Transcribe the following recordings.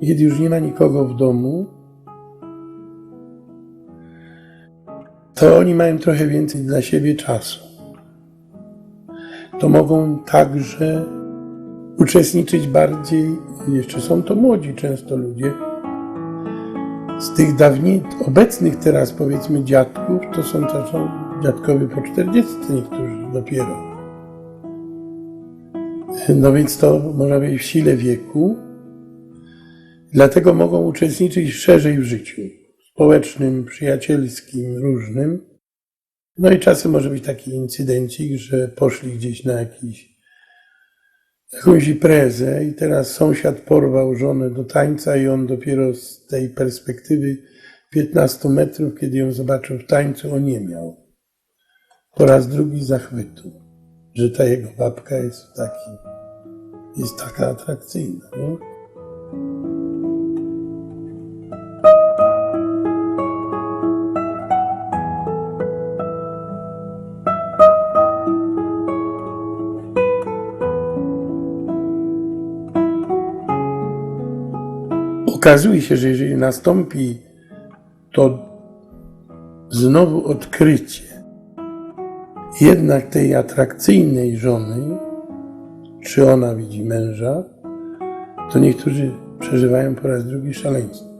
I Kiedy już nie ma nikogo w domu, to oni mają trochę więcej dla siebie czasu. To mogą także uczestniczyć bardziej, jeszcze są to młodzi często ludzie, z tych dawniej, obecnych teraz powiedzmy dziadków, to są to są dziadkowie po 40 niektórzy dopiero. No więc to można być w sile wieku, dlatego mogą uczestniczyć szerzej w życiu społecznym, przyjacielskim, różnym. No i czasem może być taki incydencik, że poszli gdzieś na jakiś, jakąś imprezę i teraz sąsiad porwał żonę do tańca i on dopiero z tej perspektywy 15 metrów, kiedy ją zobaczył w tańcu, on nie miał. Po raz drugi zachwytu, że ta jego babka jest taki, jest taka atrakcyjna. Nie? Okazuje się, że jeżeli nastąpi to znowu odkrycie jednak tej atrakcyjnej żony, czy ona widzi męża, to niektórzy przeżywają po raz drugi szaleństwo.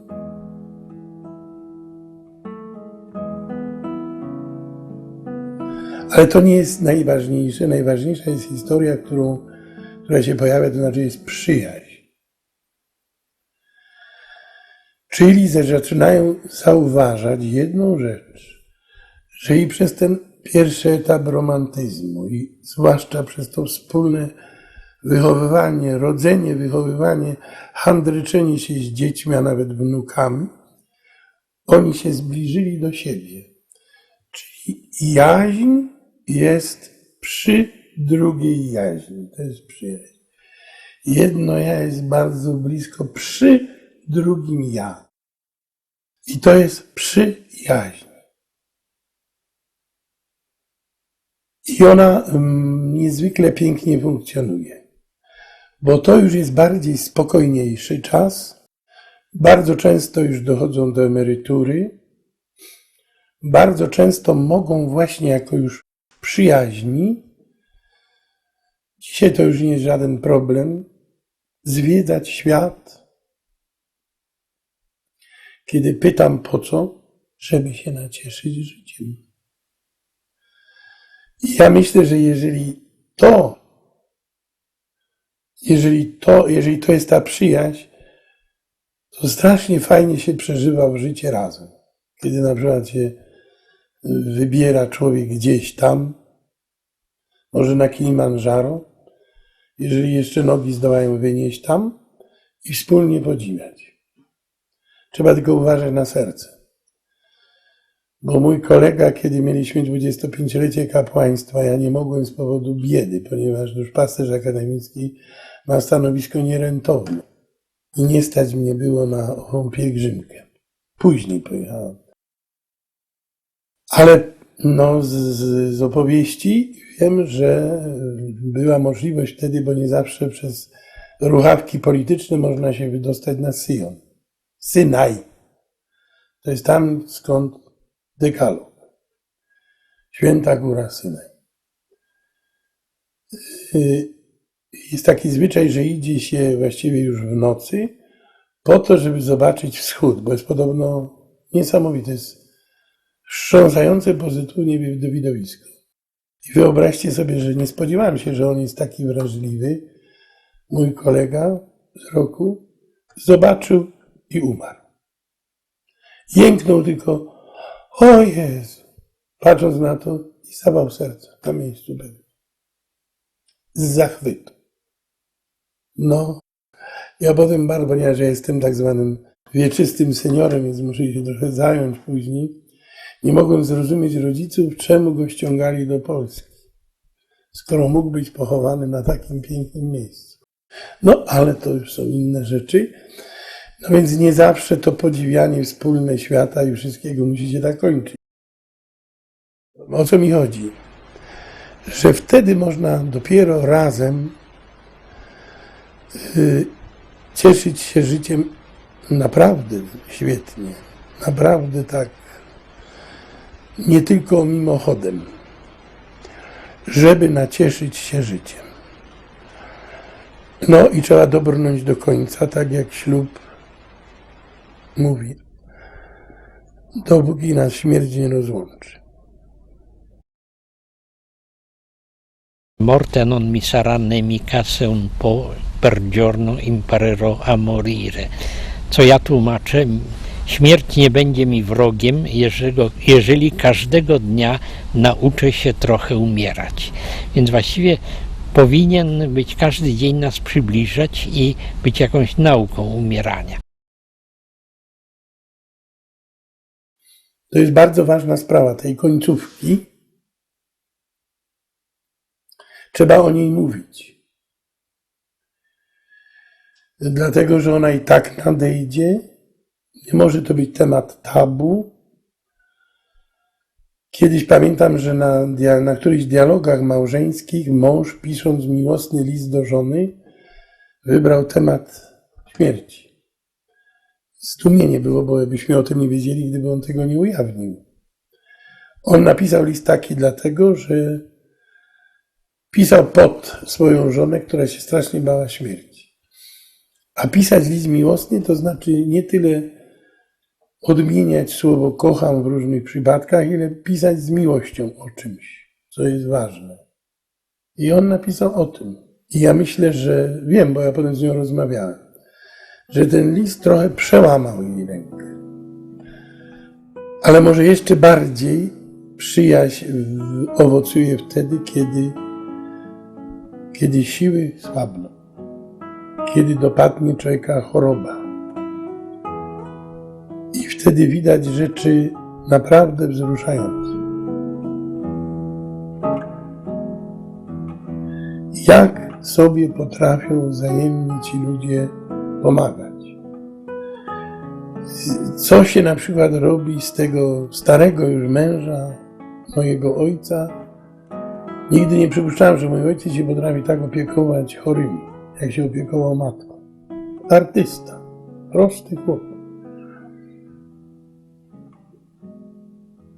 Ale to nie jest najważniejsze. Najważniejsza jest historia, którą, która się pojawia, to znaczy jest przyjaźń. Czyli zaczynają zauważać jedną rzecz, że i przez ten pierwszy etap romantyzmu, i zwłaszcza przez to wspólne wychowywanie, rodzenie, wychowywanie, handryczenie się z dziećmi, a nawet wnukami, oni się zbliżyli do siebie. Czyli jaźń jest przy drugiej jaźni. To jest przyjaźń. Jedno ja jest bardzo blisko przy drugim ja. I to jest przyjaźń. I ona mm, niezwykle pięknie funkcjonuje, bo to już jest bardziej spokojniejszy czas. Bardzo często już dochodzą do emerytury. Bardzo często mogą właśnie jako już przyjaźni, dzisiaj to już nie jest żaden problem, zwiedzać świat. Kiedy pytam po co, żeby się nacieszyć życiem. I ja myślę, że jeżeli to, jeżeli to, jeżeli to jest ta przyjaźń, to strasznie fajnie się przeżywa w życie razem. Kiedy na przykład się wybiera człowiek gdzieś tam, może na Kilimandżaro, jeżeli jeszcze nogi zdołają wynieść tam i wspólnie podziwiać. Trzeba tylko uważać na serce. Bo mój kolega, kiedy mieliśmy 25-lecie kapłaństwa, ja nie mogłem z powodu biedy, ponieważ już pasterz akademicki ma stanowisko nierentowne. I nie stać mnie było na ową pielgrzymkę. Później pojechałem. Ale no, z, z, opowieści wiem, że była możliwość wtedy, bo nie zawsze przez ruchawki polityczne można się wydostać na Syjon. Synaj. To jest tam, skąd dekalog. Święta Góra Synaj. Jest taki zwyczaj, że idzie się właściwie już w nocy po to, żeby zobaczyć wschód, bo jest podobno niesamowite. Jest wstrząsające pozytywnie widowisko. I wyobraźcie sobie, że nie spodziewałem się, że on jest taki wrażliwy. Mój kolega z roku zobaczył i umarł. Jęknął tylko, o Jezu, patrząc na to i zawał serca na miejscu był. Z zachwytu. No, ja potem bardzo, ponieważ ja jestem tak zwanym wieczystym seniorem, więc muszę się trochę zająć później, nie mogłem zrozumieć rodziców, czemu go ściągali do Polski, skoro mógł być pochowany na takim pięknym miejscu. No, ale to już są inne rzeczy. No więc nie zawsze to podziwianie wspólne świata i wszystkiego musi się tak kończyć. O co mi chodzi? Że wtedy można dopiero razem y, cieszyć się życiem naprawdę świetnie. Naprawdę tak. Nie tylko mimochodem. Żeby nacieszyć się życiem. No i trzeba dobrnąć do końca, tak jak ślub mówi. Dopóki nas śmierć nie rozłączy. Morte non mi sarà nemicasse un po' per giorno imparerò a morire. Co ja tłumaczę? Śmierć nie będzie mi wrogiem, jeżeli, jeżeli każdego dnia nauczę się trochę umierać. Więc właściwie powinien być każdy dzień nas przybliżać i być jakąś nauką umierania. To jest bardzo ważna sprawa tej końcówki. Trzeba o niej mówić. Dlatego, że ona i tak nadejdzie. Nie może to być temat tabu. Kiedyś pamiętam, że na, na którychś dialogach małżeńskich mąż, pisząc miłosny list do żony, wybrał temat śmierci. Zdumienie było, bo byśmy o tym nie wiedzieli, gdyby on tego nie ujawnił. On napisał list taki dlatego, że pisał pod swoją żonę, która się strasznie bała śmierci. A pisać list miłosny to znaczy nie tyle odmieniać słowo kocham w różnych przypadkach, ile pisać z miłością o czymś, co jest ważne. I on napisał o tym. I ja myślę, że wiem, bo ja potem z nią rozmawiałem, że ten list trochę przełamał jej rękę. Ale może jeszcze bardziej przyjaźń owocuje wtedy, kiedy, kiedy siły słabną, kiedy dopadnie człowieka choroba. I wtedy widać rzeczy naprawdę wzruszające. Jak sobie potrafią wzajemnie ci ludzie pomagać? Co się na przykład robi z tego starego już męża, mojego ojca? Nigdy nie przypuszczałem, że mój ojciec się potrafi tak opiekować chorymi, jak się opiekował matką. Artysta, prosty chłopak.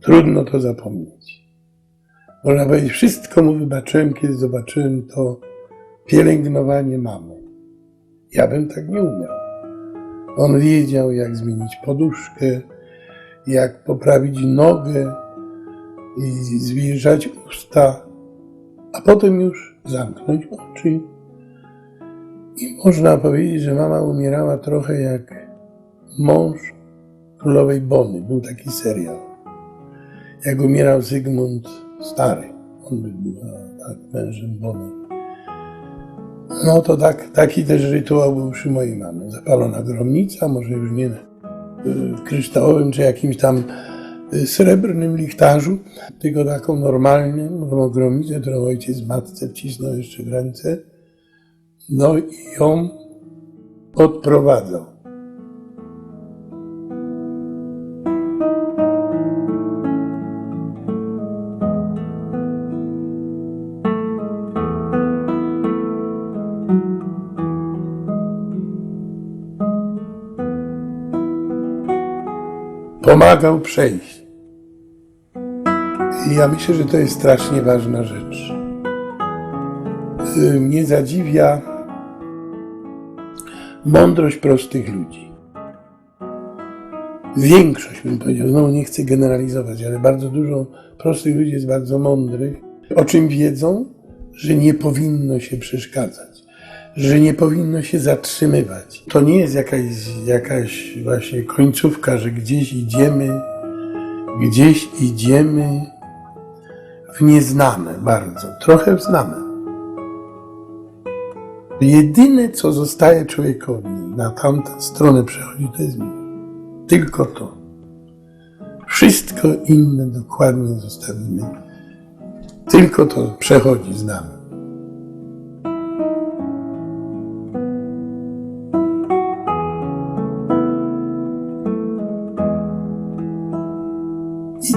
Trudno to zapomnieć. Można powiedzieć, wszystko mu wybaczyłem, kiedy zobaczyłem to pielęgnowanie mamy. Ja bym tak nie umiał. On wiedział, jak zmienić poduszkę, jak poprawić nogę i zwilżać usta, a potem już zamknąć oczy. I można powiedzieć, że mama umierała trochę jak mąż królowej Bony. Był taki serial. Jak umierał Zygmunt Stary. On był tak, mężem Bony. No to tak, taki też rytuał był przy mojej mamy. Zapalona gromnica, może już nie w kryształowym czy jakimś tam y, srebrnym lichtarzu, tylko taką normalną gromnicę, którą ojciec matce wcisnął jeszcze w ręce. No i ją odprowadzał. Pomagał przejść. I ja myślę, że to jest strasznie ważna rzecz. Y, Mnie zadziwia mądrość prostych ludzi. Większość, bym powiedział, znowu nie chcę generalizować, ale bardzo dużo prostych ludzi jest bardzo mądrych, o czym wiedzą, że nie powinno się przeszkadzać, że nie powinno się zatrzymywać. To nie jest jakaś, jakaś właśnie końcówka, że gdzieś idziemy, gdzieś idziemy w nieznane bardzo, trochę w znane. Jedyne, co zostaje człowiekowi na tamtą stronę przechodzi, to jest miłość. Tylko to. Wszystko inne dokładnie zostawimy. Tylko to przechodzi z nami.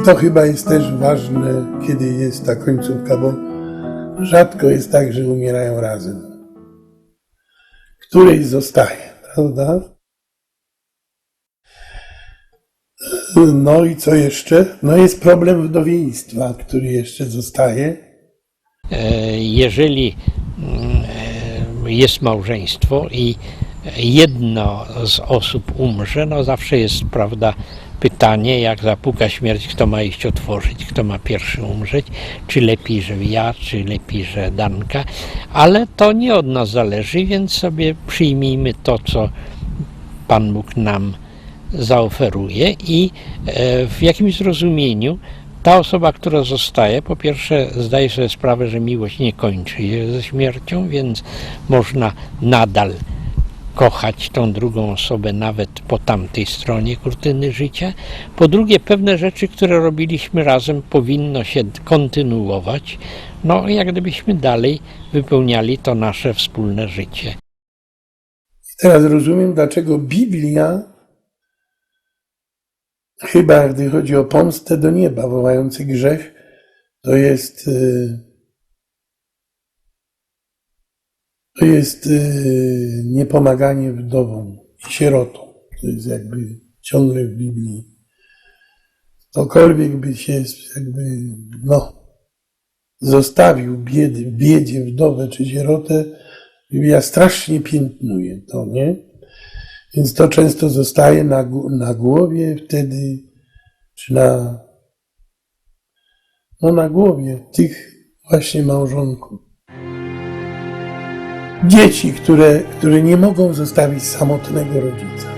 To chyba jest też ważne, kiedy jest ta końcówka, bo rzadko jest tak, że umierają razem. Któryś zostaje, prawda? No i co jeszcze? No jest problem wdowieństwa, który jeszcze zostaje. E, Jeżeli mm, e, jest małżeństwo i jedno z osób umrze, no zawsze jest, prawda, pytanie, jak zapuka śmierć, kto ma iść otworzyć, kto ma pierwszy umrzeć, czy lepiej, że ja, czy lepiej, że Danka, ale to nie od nas zależy, więc sobie przyjmijmy to, co Pan Bóg nam zaoferuje i e, w jakimś zrozumieniu ta osoba, która zostaje, po pierwsze zdaje sobie sprawę, że miłość nie kończy się ze śmiercią, więc można nadal kochać tą drugą osobę nawet po tamtej stronie kurtyny życia. Po drugie, pewne rzeczy, które robiliśmy razem, powinno się kontynuować, no jak gdybyśmy dalej wypełniali to nasze wspólne życie. Teraz rozumiem, dlaczego Biblia, chyba gdy chodzi o pomstę do nieba, wołający grzech, to jest, y, to jest y, niepomaganie wdowom i sierotom. To jest jakby ciągle w Biblii. Ktokolwiek by się jakby, no, zostawił biedy, biedzie wdowę czy sierotę, Biblia strasznie piętnuje to, nie? Więc to często zostaje na, na głowie wtedy, czy na, no na głowie tych właśnie małżonków. Dzieci, które, które nie mogą zostawić samotnego rodzica.